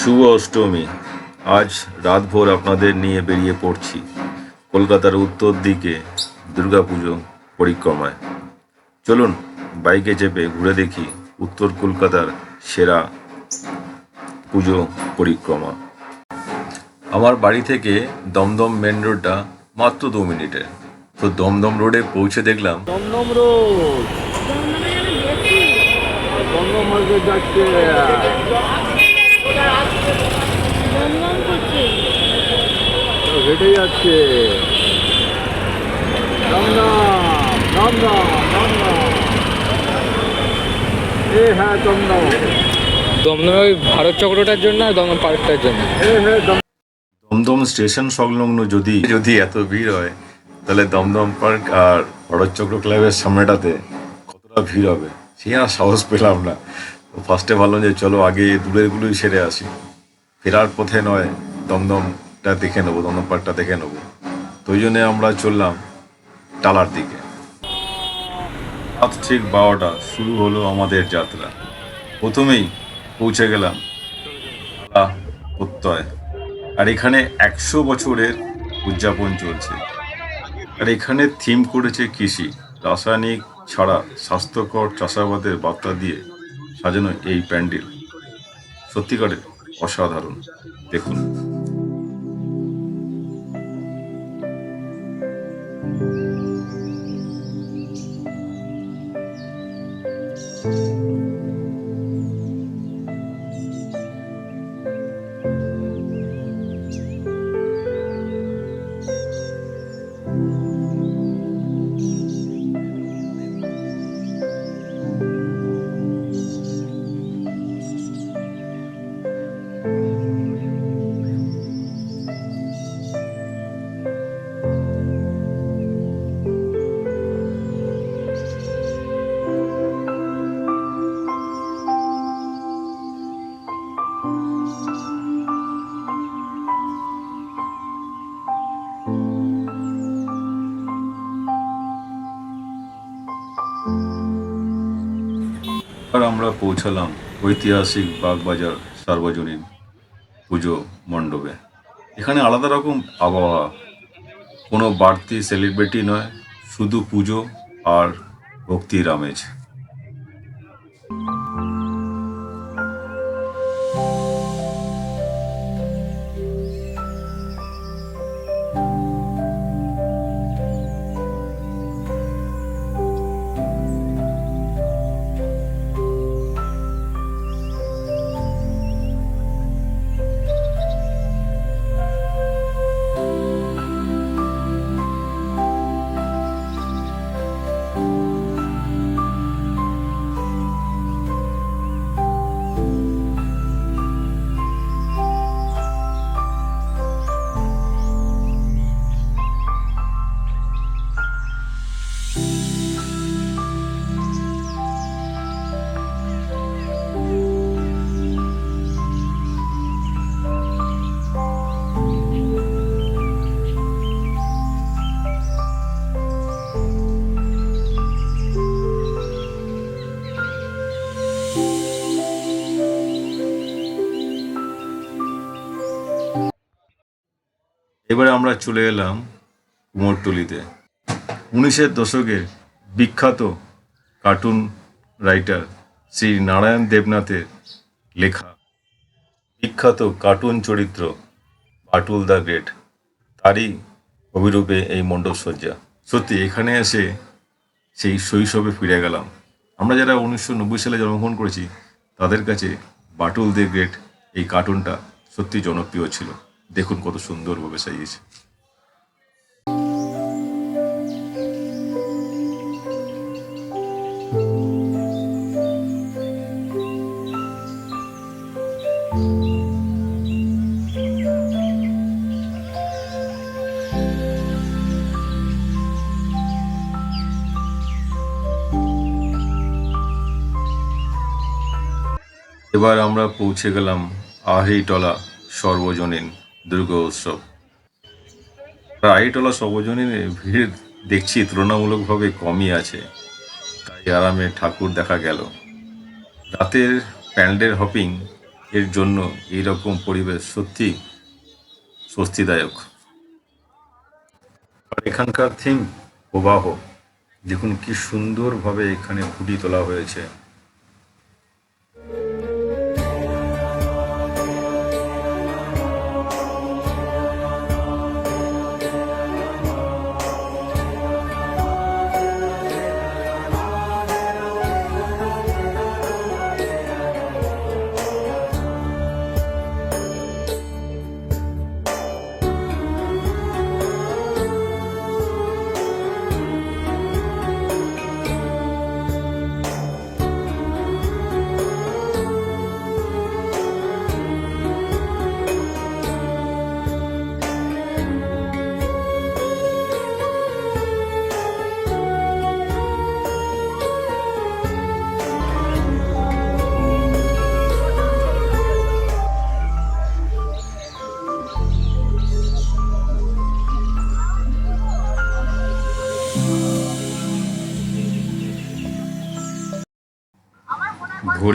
শুভ অষ্টমী। আজ রাতভর আপনাদের নিয়ে বেরিয়ে পড়ছি কলকাতার উত্তর দিকে দুর্গাপুজো পরিক্রমায়। চলুন, বাইকে চেপে ঘুরে দেখি উত্তর কলকাতার সেরা পুজো পরিক্রমা। আমার বাড়ি থেকে দমদম মেন রোডটা মাত্র দু মিনিটে। তো দমদম রোডে পৌঁছে দেখলাম দমদম রোড। দমদম যাচ্ছে। হেঁটে যাচ্ছে। দমদম দমদম দমদম হ্যাঁ দমদম দমদমে ওই ভারত চক্রটার জন্য আর দমদম পার্কটার জন্য? হ্যাঁ দম দমদম স্টেশন সংলগ্ন যদি যদি এত ভিড় হয় তাহলে দমদম পার্ক আর ভরতচক্র ক্লাবের সামনেটাতে কতটা ভিড় হবে? সে আর সাহস পেলাম না। তো ফার্স্টে ভাবলাম যে চলো আগে দূরেরগুলোই সেরে আসি। ফেরার পথে নয় দমদমটা দেখে নেব দমদম পার্কটা দেখে নেব। তো ওই জন্যে আমরা চললাম টালার দিকে। রাত ঠিক বারোটা শুরু হলো আমাদের যাত্রা। প্রথমেই পৌঁছে গেলাম প্রত্যয়। আর এখানে একশো বছরের উদযাপন চলছে। আর এখানে থিম করেছে কৃষি। রাসায়নিক ছাড়া স্বাস্থ্যকর চাষাবাদের বার্তা দিয়ে সাজানো এই প্যান্ডেল। সত্যিকারের অসাধারণ। দেখুন। আর আমরা পৌঁছালাম ঐতিহাসিক বাগবাজার সার্বজনীন পুজো মণ্ডপে। এখানে আলাদা রকম আবহাওয়া। কোনো বাড়তি সেলিব্রিটি নয়, শুধু পুজো আর ভক্তির আমেজ। এবারে আমরা চলে এলাম কুমোরটুলিতে উনিশের দশকের বিখ্যাত কার্টুন রাইটার শ্রী নারায়ণ দেবনাথের লেখা বিখ্যাত কার্টুন চরিত্র বাটুল দ্য গ্রেট, তারই অভিরূপে এই মণ্ডপসজ্জা সত্যি, এখানে এসে সেই শৈশবে ফিরে গেলাম। আমরা যারা উনিশশো নব্বই সালে জন্মগ্রহণ করেছি, তাদের কাছে বাটুল দ্য গ্রেট এই কার্টুনটা সত্যি জনপ্রিয় ছিল। দেখুন কত সুন্দরভাবে সাজিয়েছে। এবার আমরা পৌঁছে গেলাম আহরিটলা সর্বজনীন দুর্গা উৎসব। আহরিটলা সর্বজনীন ভিড় দেখছি তুলনামূলকভাবে কমই আছে। তাই আরামে ঠাকুর দেখা গেল। রাতের প্যান্ডেল হপিং এর জন্য এইরকম পরিবেশ সত্যি স্বস্তিদায়ক। আর এখানকার থিম প্রবাহ। দেখুন কি সুন্দরভাবে এখানে ফুটি তোলা হয়েছে।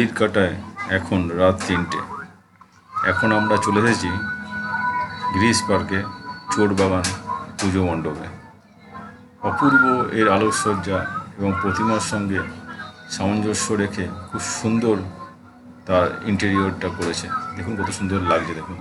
ঘড়ির কাটায় এখন রাত তিনটে। এখন আমরা চলে এসেছি গ্রিস পার্কে চোর বাগান পুজো মণ্ডপে। অপূর্ব এর আলোকসজ্জা এবং প্রতিমার সঙ্গে সামঞ্জস্য রেখে খুব সুন্দর তার ইন্টেরিয়রটা করেছে। দেখুন কত সুন্দর লাগছে, দেখুন।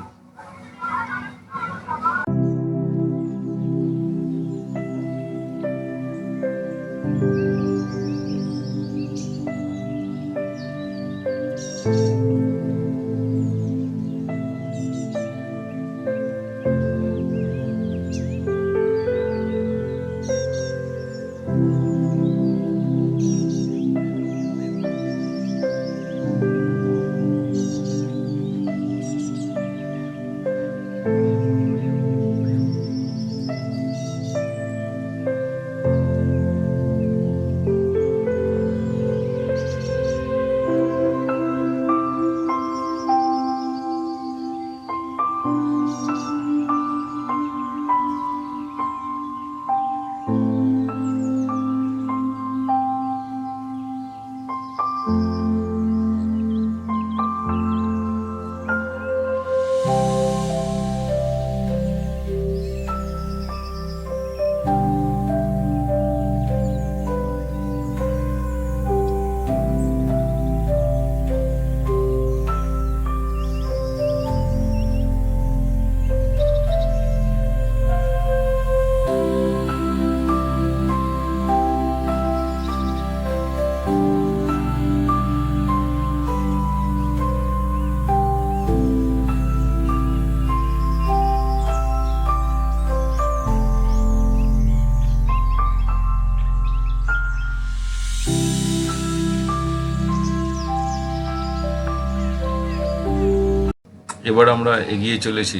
এবার আমরা এগিয়ে চলেছি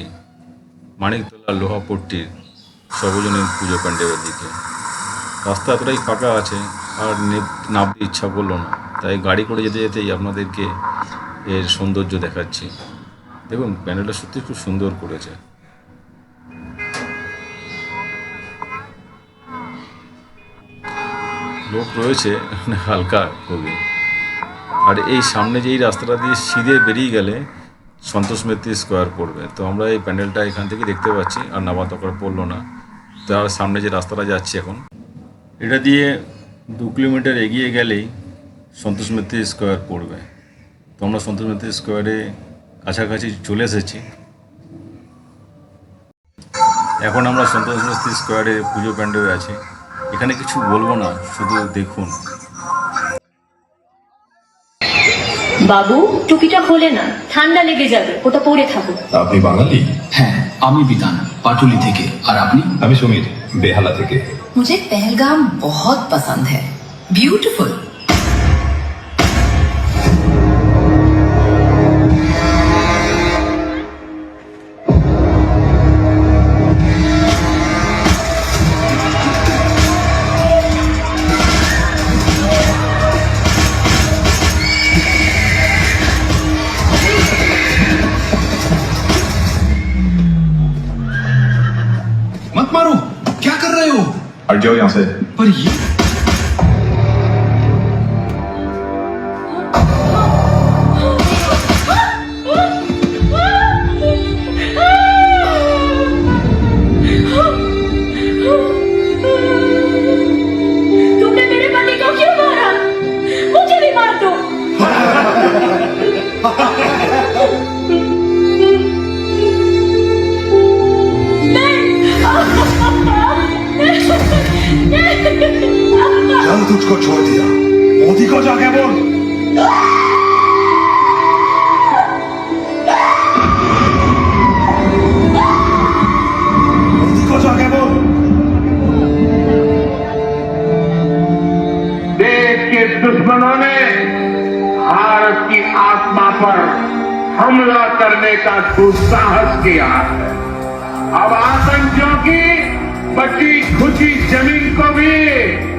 মানিকতলা লোহাপট্টির সর্বজনীন পুজো প্যান্ডেলের দিকে। রাস্তা এতটাই ফাঁকা আছে, আর নামতে ইচ্ছা করল না। তাই গাড়ি করে যেতে যেতেই আপনাদেরকে এর সৌন্দর্য দেখাচ্ছি। দেখুন, প্যান্ডেলটা সত্যি খুব সুন্দর করেছে। লোক রয়েছে, হালকা খুবই আর এই সামনে যেই রাস্তাটা দিয়ে সিঁধে বেরিয়ে গেলে সন্তোষ মিত্রি স্কোয়ার পড়বে। তো আমরা এই প্যান্ডেলটা এখান থেকে দেখতে পাচ্ছি, আর নামা করে পড়ল না। তার সামনে যে রাস্তাটা যাচ্ছে এখন, এটা দিয়ে দু কিলোমিটার এগিয়ে গেলেই সন্তোষ মিত্রি স্কোয়ার পড়বে। তো আমরা সন্তোষ মিত্রি স্কোয়ারে কাছাকাছি চলে এসেছি। এখন আমরা সন্তোষ মিত্রি স্কোয়ারে পুজো প্যান্ডেলে আছি। এখানে কিছু বলব না, শুধু দেখুন। বাবু টুপিটা খোলে না ঠান্ডা লেগে যাবে ওটা পরে থাকো আপনি বাঙালি হ্যাঁ আমি বিধান পাটুলি থেকে আর আপনি আমি সমীর বেহালা থেকে मुझे पहलगाम बहुत पसंद है ब्यूटीफुल 二九两生 तुझको छोड़ दिया। मोदी को जाके बोल। मोदी को जाके बोल। देश के दुश्मनों ने भारत की आत्मा पर हमला करने का दुस्साहस किया है। अब आतंकियों की बची खुची ज़मीन को भी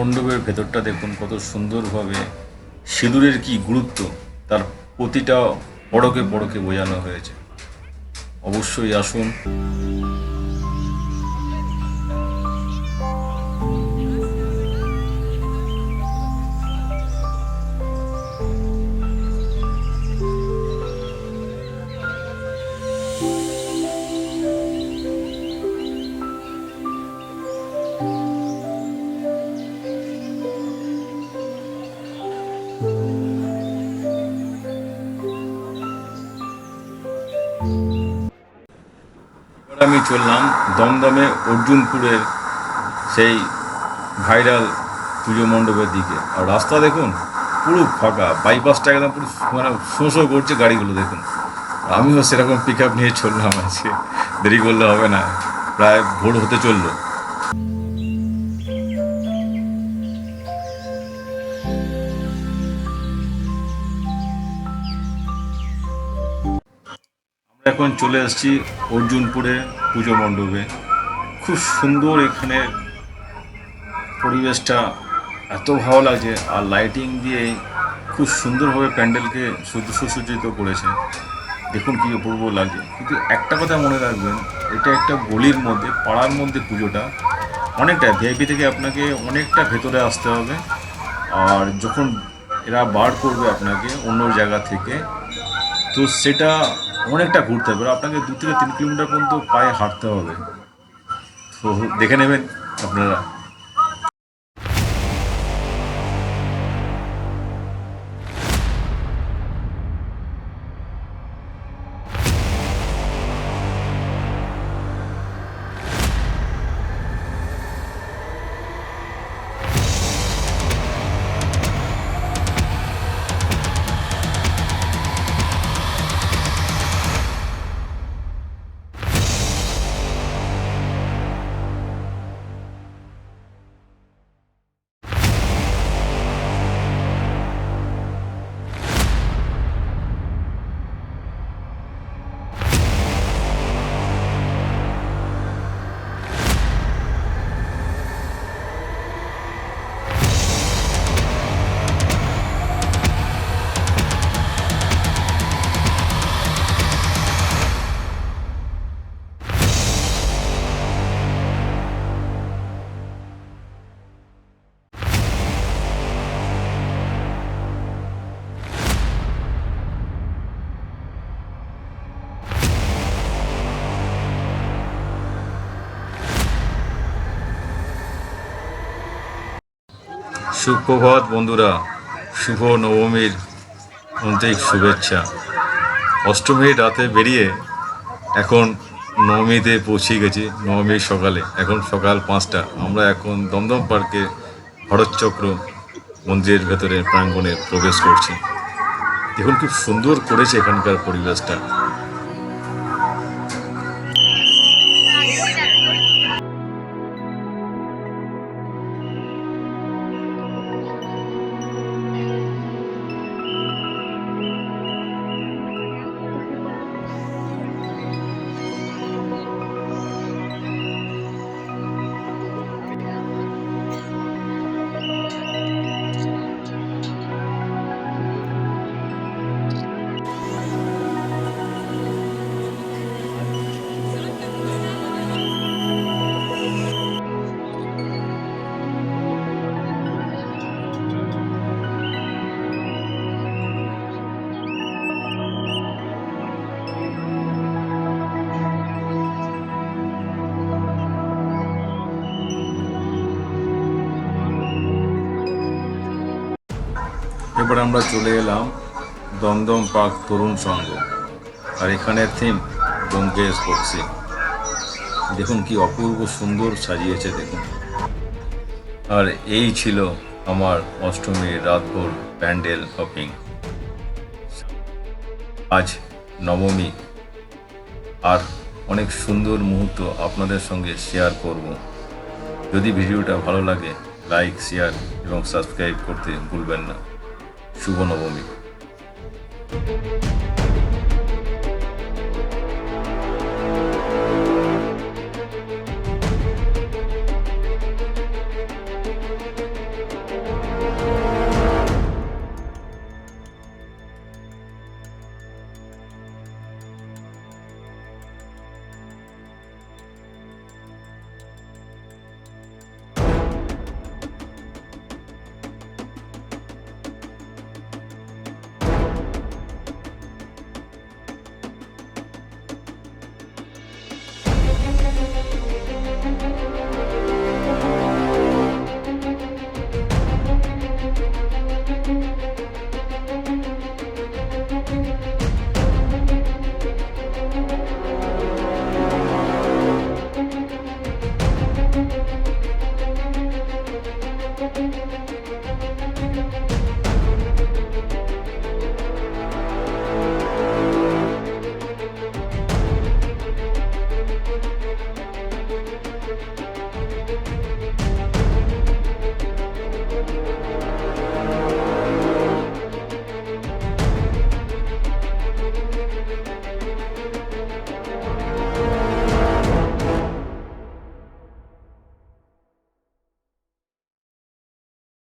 মণ্ডপের ভেতরটা দেখুন, কত সুন্দরভাবে সিঁদুরের কি গুরুত্ব, তার প্রতিটা বড়কে বড়কে বোঝানো হয়েছে। অবশ্যই আসুন। আমি চললাম দমদমে অর্জুনপুরের সেই ভাইরাল পুজো মণ্ডপের দিকে। আর রাস্তা দেখুন, পুরো ফাঁকা বাইপাসটা একদম পুরো মানে শো করছে গাড়িগুলো, দেখুন। আমিও সেরকম পিক আপ নিয়ে চললাম আজকে। দেরি করলে হবে না, প্রায় ভোর হতে চলল। এখন চলে এসেছি অর্জুনপুরে। পুজো মণ্ডপে। খুব সুন্দর এখানে পরিবেশটা। এত ভালো লাগছে। আর লাইটিং দিয়ে খুব সুন্দরভাবে প্যান্ডেলকে সজ্জ- সুসজ্জিত করেছে। দেখুন কী অপূর্ব লাগছে। কিন্তু একটা কথা মনে রাখবেন, এটা একটা গলির মধ্যে, পাড়ার মধ্যে পুজোটা অনেকটা। ভিআইপি থেকে আপনাকে অনেকটা ভেতরে আসতে হবে। আর যখন এরা বার করবে আপনাকে অন্য জায়গা থেকে, তো সেটা অনেকটা ঘুরতে হবে। আপনাকে দু থেকে তিন কিলোমিটার পর্যন্ত পায়ে হাঁটতে হবে। তো দেখে নেবেন আপনারা। সুপ্রভাত বন্ধুরা। শুভ নবমীর আন্তরিক শুভেচ্ছা। অষ্টমীর রাতে বেরিয়ে এখন নবমীতে পৌঁছে গেছি, নবমীর সকালে। এখন সকাল পাঁচটা। আমরা এখন দমদম পার্কে ভরতচক্র মন্দিরের ভেতরে প্রাঙ্গণে প্রবেশ করছি। দেখুন খুব সুন্দর করেছে এখানকার পরিবেশটা। এবার আমরা চলে এলাম দমদম পার্ক তরুণ সংঘ। আর এখানে থিম ব্যোমকেশ বক্সি দেখুন কি অপূর্ব সুন্দর সাজিয়েছে, দেখুন। আর এই ছিল আমার অষ্টমীর রাতভর প্যান্ডেল হপিং। আজ নবমী। আর অনেক সুন্দর মুহূর্ত আপনাদের সঙ্গে শেয়ার করব। যদি ভিডিওটা ভালো লাগে লাইক শেয়ার এবং সাবস্ক্রাইব করতে ভুলবেন না। শুভ নবমী।